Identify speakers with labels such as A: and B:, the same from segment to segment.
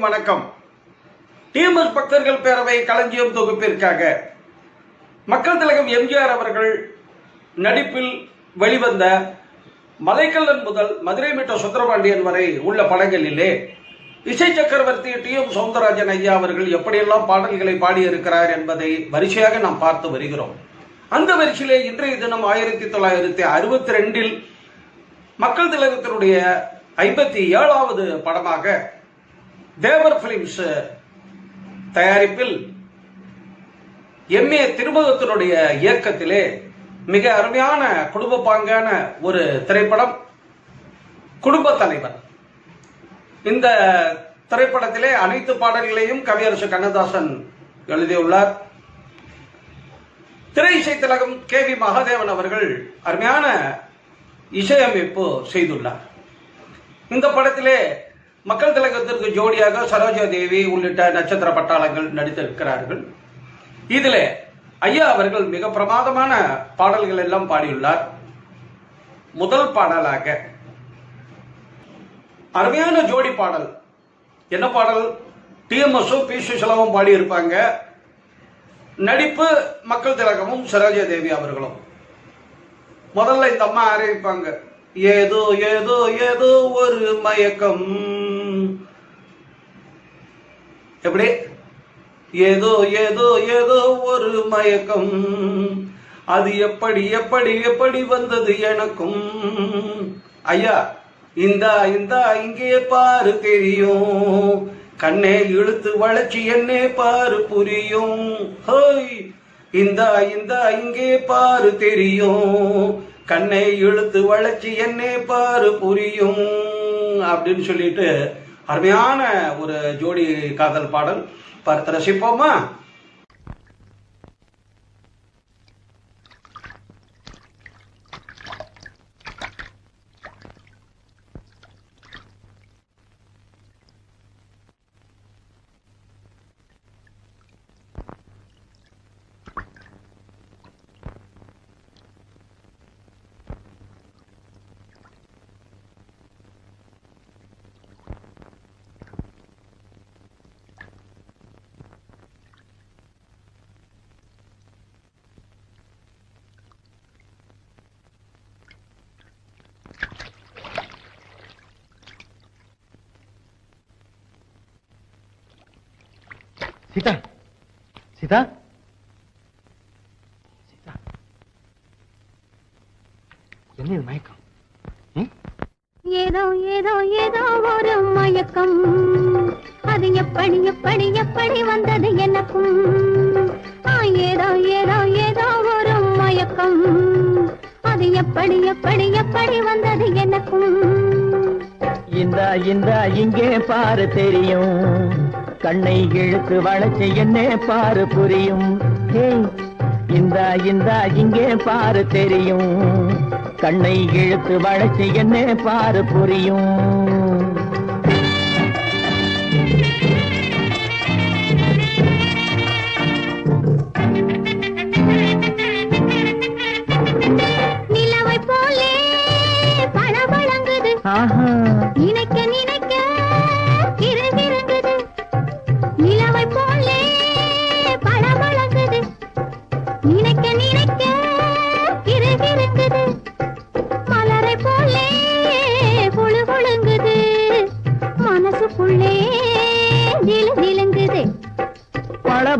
A: அனைவருக்கும் வணக்கம். டிஎம்எஸ் பக்தர்கள் பேரவை களஞ்சியம் தொகுப்பிற்காக மக்கள் திலகம் எம்ஜிஆர் அவர்கள் நடிப்பில் வெளிவந்த மலைக்கல்லன் முதல் மதுரை மீட்ட சுந்தரபாண்டியன் வரை உள்ள படங்களிலே இசை சக்கரவர்த்தி டி எம் சவுந்தரராஜன் ஐயா அவர்கள் எப்படியெல்லாம் பாடல்களை பாடியிருக்கிறார் என்பதை வரிசையாக நாம் பார்த்து வருகிறோம். அந்த வரிசையிலே இன்றைய தினம் ஆயிரத்தி தொள்ளாயிரத்தி அறுபத்தி ரெண்டில் மக்கள் திலகத்தினுடைய ஐம்பத்தி ஏழாவது படமாக தேவர் பிலிம்ஸ் uh, தயாரிப்பில் எம்ஏ திருமுகத்தினுடைய இயக்கத்திலே மிக அருமையான குடும்ப பாங்கான ஒரு திரைப்படம் குடும்ப தலைவர். இந்த திரைப்படத்திலே அனைத்து பாடல்களையும் கவியரசு கண்ணதாசன் எழுதியுள்ளார். திரை இசை திலகம் கே வி மகாதேவன் அவர்கள் அருமையான இசையமைப்பு செய்துள்ளார். இந்த படத்திலே மக்கள் திலகத்திற்கு ஜோடியாக சரோஜா தேவி உள்ளிட்ட நட்சத்திர பட்டாளங்கள் நடித்திருக்கிறார்கள். இதில் ஐயா அவர்கள் மிக பிரமாதமான பாடல்கள் எல்லாம் பாடியுள்ளார். முதல் பாடலாக அருமையான ஜோடி பாடல். என்ன பாடல்? டிஎம்எஸும் பி சுசலமும் பாடியிருப்பாங்க. நடிப்பு மக்கள் திலகமும் சரோஜா தேவி அவர்களும். முதல்ல இந்த அம்மா ஆரம்பிப்பாங்க. ஏதோ ஏதோ ஏதோ ஒரு மயக்கம். எப்படி? ஏதோ ஏதோ ஏதோ ஒரு மயக்கம். அது எப்படி எப்படி எப்படி வந்தது எனக்கும்? ஐயா இந்தா இந்தா இங்கே பாரு தெரியும். கண்ணே இழுத்து வளைச்சி என்னே பாரு புரியும். ஹோய்! இந்தா இந்தா இங்கே பாரு தெரியும். கண்ணை இழுத்து வளைச்சி என்னே பாரு புரியும். அப்படின்னு சொல்லிட்டு அருமையான ஒரு ஜோடி காதல் பாடல் பார்த்து ரசிப்போமா?
B: சீதா. சீதா. சீதா. என்ன இது மயக்கம்?
C: ஏதோ ஏதோ ஏதோ ஒரு மயக்கம். அது எப்படி எப்படி எப்படி வந்தது எனக்கும்? ஏதோ ஏதோ ஏதோ ஒரு மயக்கம். அது எப்படி எப்படி எப்படி வந்தது எனக்கும்?
D: இந்த இந்த இங்கே பாரு தெரியும். கண்ணை இழுத்து வளைச்சு என்னே பாரு புரியும். இந்த இந்த இங்கே பாரு தெரியும். கண்ணை இழுத்து வளைச்சு என்னே பாரு புரியும். ஆஹா.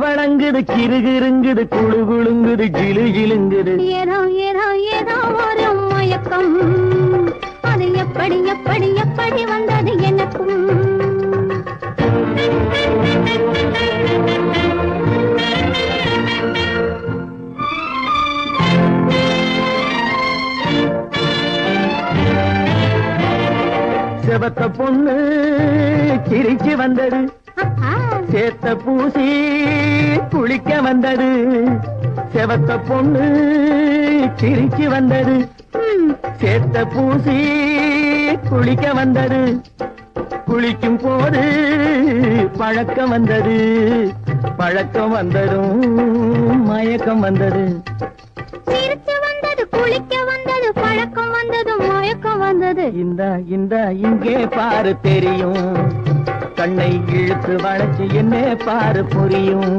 D: பளபளங்குது கிருகிருங்குது குழு குழுங்குது ஜிலு ஜிலுங்குது
C: ஏதோ ஏதோ ஏதோ ஒரு மயக்கம். அது எப்படி எப்படி எப்படி வந்தது எனக்கும்.
D: செவத்த பொண்ணு சிரிச்சு வந்தது. சேத்த பூசி குளிக்க வந்தது. செவத்த பொண்ணு சிரிச்சு வந்தது. சேத்த பூசி குளிக்க வந்தது. குளிக்கும் போது பழக்கம் வந்தது. பழக்கம் வந்ததும் மயக்கம் வந்தது.
C: சிரிச்சு வந்தது குளிக்க வந்தது பழக்கம் வந்தது மயக்கம் வந்தது.
D: இந்த இந்த இங்கே பாரு தெரியும். கண்ணை இழுத்து வளைச்சு என்ன பாரு புரியும்.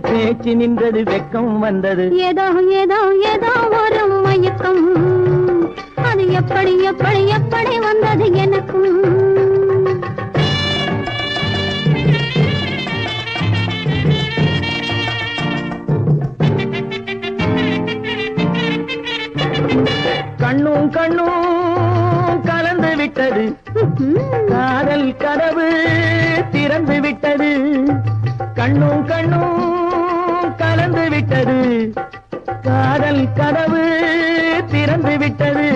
C: பேச்சு நின்றது வெக்கம் வந்தது. ஏதோ ஏதோ ஏதோ ஒரு மயக்கம். அது எப்படி எப்படி எப்படி வந்தது எனக்கும்?
D: கண்ணும் கண்ணும் கலந்து விட்டது. காதல் கதவு திறந்து விட்டது. கண்ணும் கண்ணும் கலந்து விட்டது காதல் கதவு திறந்து விட்டது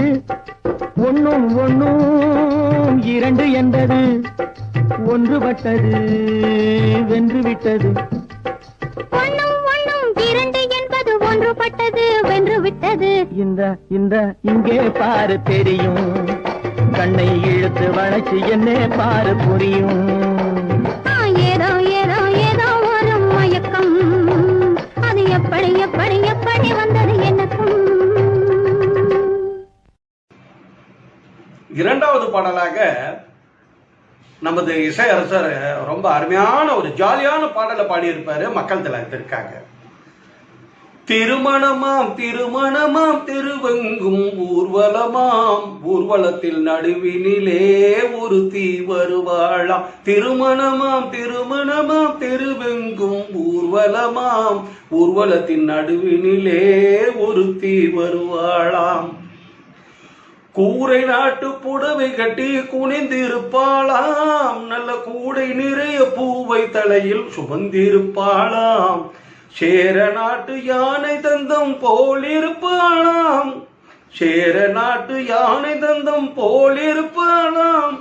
D: ஒண்ணும் ஒண்ணும் இரண்டு என்பது. ஒன்றுபட்டது வென்று விட்டது
C: ஒண்ணும் ஒண்ணும் இரண்டு என்பது ஒன்றுபட்டது வென்று விட்டது
D: இந்த இந்த இங்கே பாரு தெரியும். கண்ணை இழுத்து வளைச்சு என்ன பாரு புரியும்.
A: இரண்டாவது பாடலாக நமது இசையரசர் ரொம்ப அருமையான ஒரு ஜாலியான பாடலை பாடியிருப்பாரு மக்கள் திலகத்திற்காக திருமணமாம் திருமணமாம் திருவெங்கும் ஊர்வலமாம். ஊர்வலத்தில் நடுவினிலே ஒரு தீ வருவாளாம். திருமணமாம் திருமணமாம் திருவெங்கும் ஊர்வலமாம். ஊர்வலத்தின் நடுவினிலே ஒரு தீ வருவாளாம். கூரை நாட்டு புடவை கட்டி குனிந்திருப்பாளாம். நல்ல கூடை நிறைய பூவை தலையில் சுமந்திருப்பாளாம். சேர நாட்டு யானை தந்தம் போலிருப்பாளாம் சேர நாட்டு யானை தந்தம் போலிருப்பாளாம்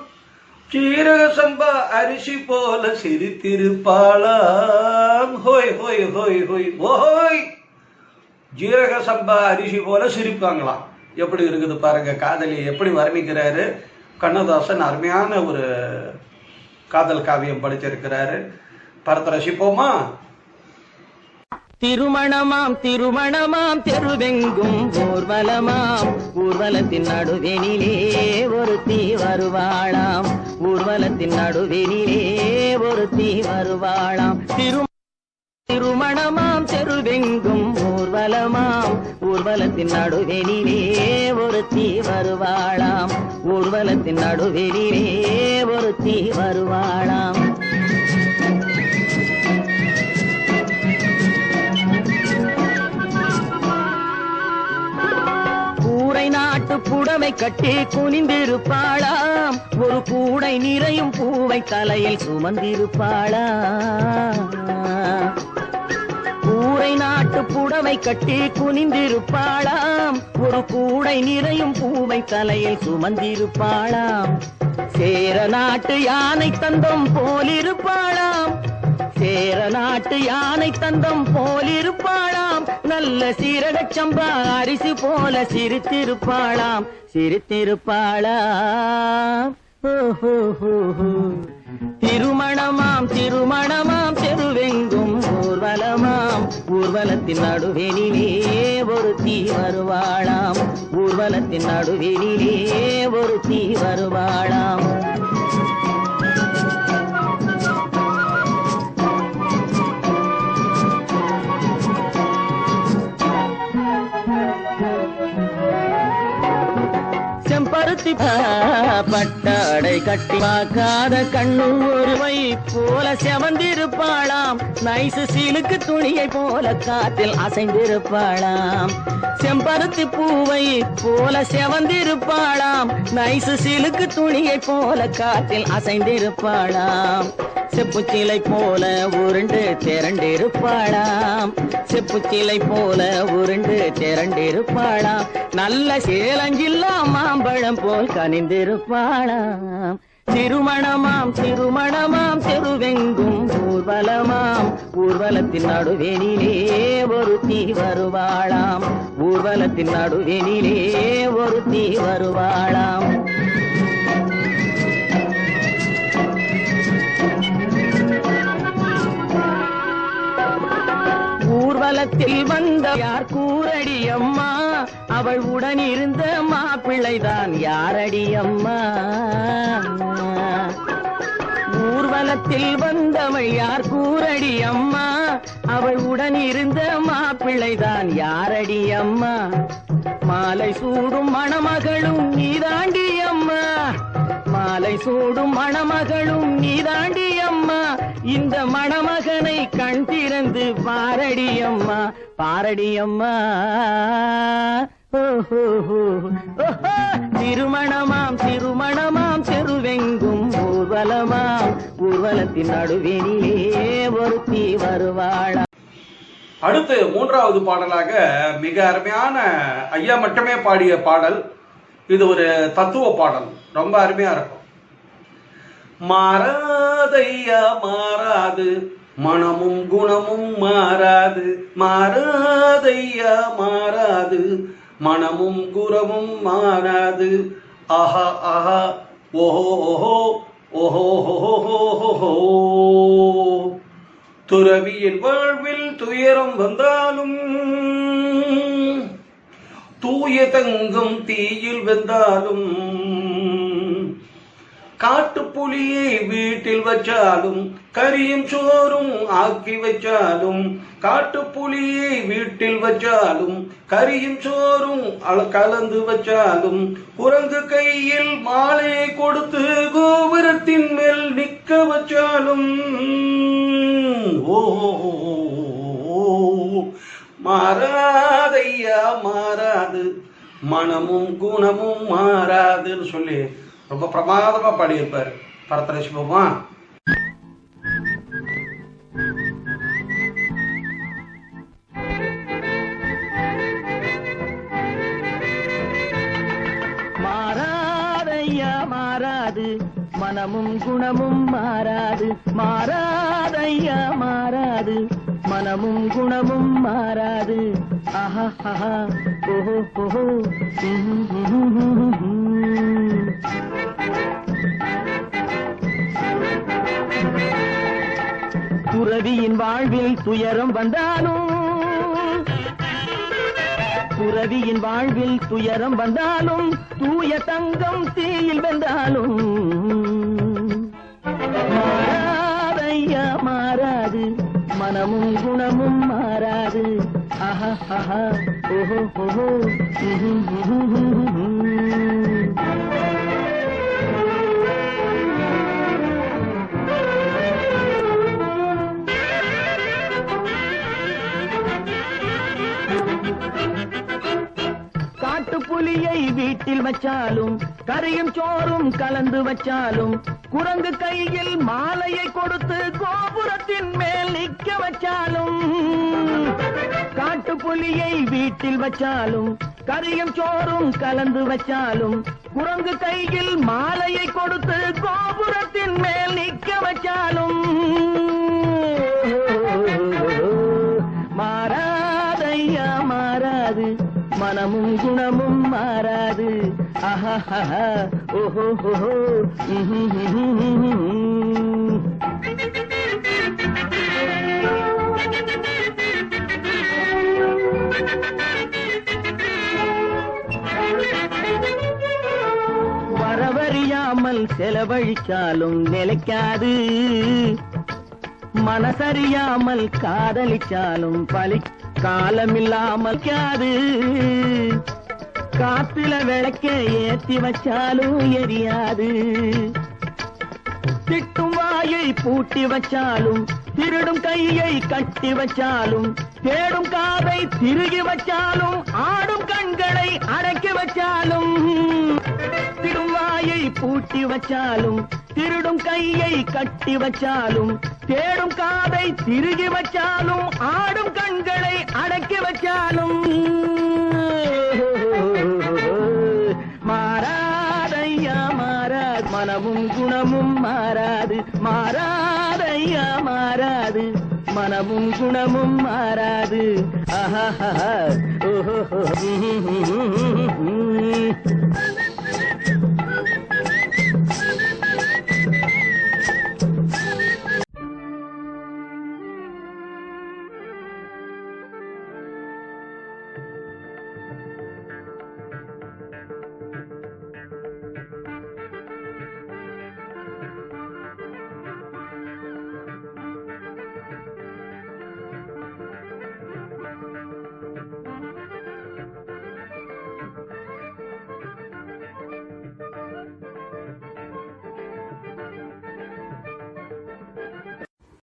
A: சீரக சம்பா அரிசி போல சிரித்திருப்பாளாம். ஹோய் ஹோய் ஹோய் ஹோய் ஹோய். ஜீரக சம்பா அரிசி போல சிரிப்பாங்களாம். எப்படி இருக்குது பாருங்க காதலி எப்படி வர்ணிக்கிறாரு? கண்ணதாசன் அருமையான ஒரு காதல் காவியம் படிச்சிருக்கிறாரு. படத்தை ரசிப்போமா?
D: திருமணமாம் திருமணமாம் தெருவெங்கும் ஊர்வலமாம். ஊர்வலத்தின் நடுவெனிலே ஒரு தீ வருவாளாம். ஊர்வலத்தின் நடுவெனிலே ஒரு தீ வருவாளாம். திரு திருமணமாம் செருவெங்கும் ஊர்வலமாம். ஊர்வலத்தின் நடுவெனிலே ஒருத்தி வருவாளாம். ஊர்வலத்தின் நடுவெனிலே ஒருத்தி வருவாளாம். நாட்டு புடவை கட்டி குனிந்திருப்பாளாம். ஒரு கூடை நிறையும் பூவை தலையில் சுமந்திருப்பாளாம். கூரை நாட்டு புடவை கட்டி குனிந்திருப்பாளாம். ஒரு கூடை நிறையும் பூவை தலையில் சுமந்திருப்பாளாம். சேர நாட்டு யானை தந்தம் போலிருப்பாளாம். சேர நாட்டு யானை தந்தம் போலிருப்பாளாம். நல்ல சீரகச்சம்பா அரிசி போல சிரித்திருப்பாளாம். சிரித்திருப்பாளாம். திருமணம் ஊர்வலத்தின் நடுவெனிலே ஒரு தீ வருவாளாம். ஊர்வலத்தின் நடுவெனிலே ஒரு தீ வருவாளாம். செம்பருத்தி செம்பருத்தி பட்டாடை கட்டி பார்க்காத கண்ணு ஒருவை போல செவந்திருப்பாளாம். நைசு சீலுக்கு துணியை போல காத்தில் அசைந்திருப்பாளாம். செம்பருத்தி பூவை போல செவந்திருப்பாளாம். நைசு சீலுக்கு துணியை போல காத்தில் அசைந்திருப்பாளாம். செப்புச்சிலை போல உருண்டு திரண்டிருப்பாளாம். செப்புச்சிலை போல உருண்டு திரண்டிருப்பாளாம். நல்ல சேலஞ்சில்லா மாம்பழம் போல் கனிந்திருப்பாளாம். திருமணமாம் திருமணமாம் தெருவெங்கும் ஊர்வலமாம். ஊர்வலத்தின் நடுவெனிலே ஒரு தீ வருவாளாம். ஊர்வலத்தின் நடுவெனிலே ஒரு தீ வருவாளாம். ஊர்வலத்தில் வந்த யார் கூரடியம் அவள் உடன் இருந்த மாப்பிள்ளைதான் யாரடி அம்மா? ஊர்வலத்தில் வந்தவள் யார் கூரடி அம்மா? அவள் உடன் இருந்த மாப்பிள்ளைதான் யாரடி அம்மா? மாலை சூடும் மணமகளும் நீதாண்டி அம்மா. மாலை சூடும் மணமகளும் நீதாண்டி அம்மா. இந்த மணமகனை கண் திறந்து பாரடி அம்மா பாரடி அம்மா. திருமணமாம் திருமணமாம் செருவெங்கும் ஊர்வலமாம். ஊர்வலத்தின் நடுவெளியே ஒருத்தி வருவாளா?
A: அடுத்து மூன்றாவது பாடலாக மிக அருமையான ஐயா மட்டுமே பாடிய பாடல். இது ஒரு தத்துவ பாடல். ரொம்ப அருமையா இருக்கும். மாறாதையா மாறாது. மனமும் குணமும் மாறாது. மாறாதையா மாறாது. மனமும் குணமும் மாறாது. ஆஹா ஆஹா ஓஹோ ஓஹோ ஓஹோ ஓஹோ ஓஹோ துறவியின் வாழ்வில் துயரம் வந்தாலும் தூய தங்கம் தீயில் வெந்தாலும் காட்டுப்புலியை வீட்டில் வச்சாலும் கரியும் சோறும் ஆக்கி வச்சாலும் காட்டுப்புலியை வீட்டில் வச்சாலும் கரியும் சோறும் கலந்து வச்சாலும் குரங்கு கையில் மாலையை கொடுத்து கோபுரத்தின் மேல் நிக்க வச்சாலும் ஓ மாறாதையா மாறாது. மனமும் குணமும் மாறாதுன்னு சொல்லி ரொம்ப பிரமாதமா பாடியிருப்பார் பரத்தரை
D: மாறாது. மனமும் குணமும் மாறாது. ஆஹா ஹஹா ஓஹோ ஓஹோ துறவியின் வாழ்வில் துயரம் வந்தாலும் துறவியின் வாழ்வில் துயரம் வந்தாலும் தூய தங்கம் தீயில் வென்றாலும் மனமும் குணமும் மாறாது. ஆஹா ஆஹா. ஓஹோ ஓஹோ. காட்டுப்புலியை வீட்டில் வச்சாலும் கரையும் சோறும் கலந்து வச்சாலும் குரங்கு கையில் மாலையை கொடுத்து கோபுரத்தின் மேல் நிக்க வச்சாலும் காட்டுப்புலியை வீட்டில் வச்சாலும் கரியும் சோறும் கலந்து வச்சாலும் குரங்கு கையில் மாலையை கொடுத்து கோபுரத்தின் மேல் நிக்க வச்சாலும் மாறாதையா மாறாது. மனமும் குணமும் மாறாது. ஆஹா. ஓஹோ ஓஹோ வரவறியாமல் செலவழிச்சாலும் நிலைக்காது. மனசறியாமல் காதலிச்சாலும் பலி காலமில்லாமல் காது காத்துல விளக்க ஏத்தி வச்சாலும் எரியாது. திட்டும் வாயை பூட்டி வச்சாலும் திருடும் கையை கட்டி வச்சாலும் தேடும் காதை திருகி வச்சாலும் ஆடும் கண்களை அடக்கி வச்சாலும். திடும் வாயை பூட்டி வச்சாலும் திருடும் கையை கட்டி வச்சாலும் தேடும் காதை திருகி வச்சாலும் ஆடும் கண்களை அடக்கி வச்சாலும். மாறாது மாறாதையா மாறாது. மனமும் குணமும் மாறாது. ஆஹா ஓஹோ.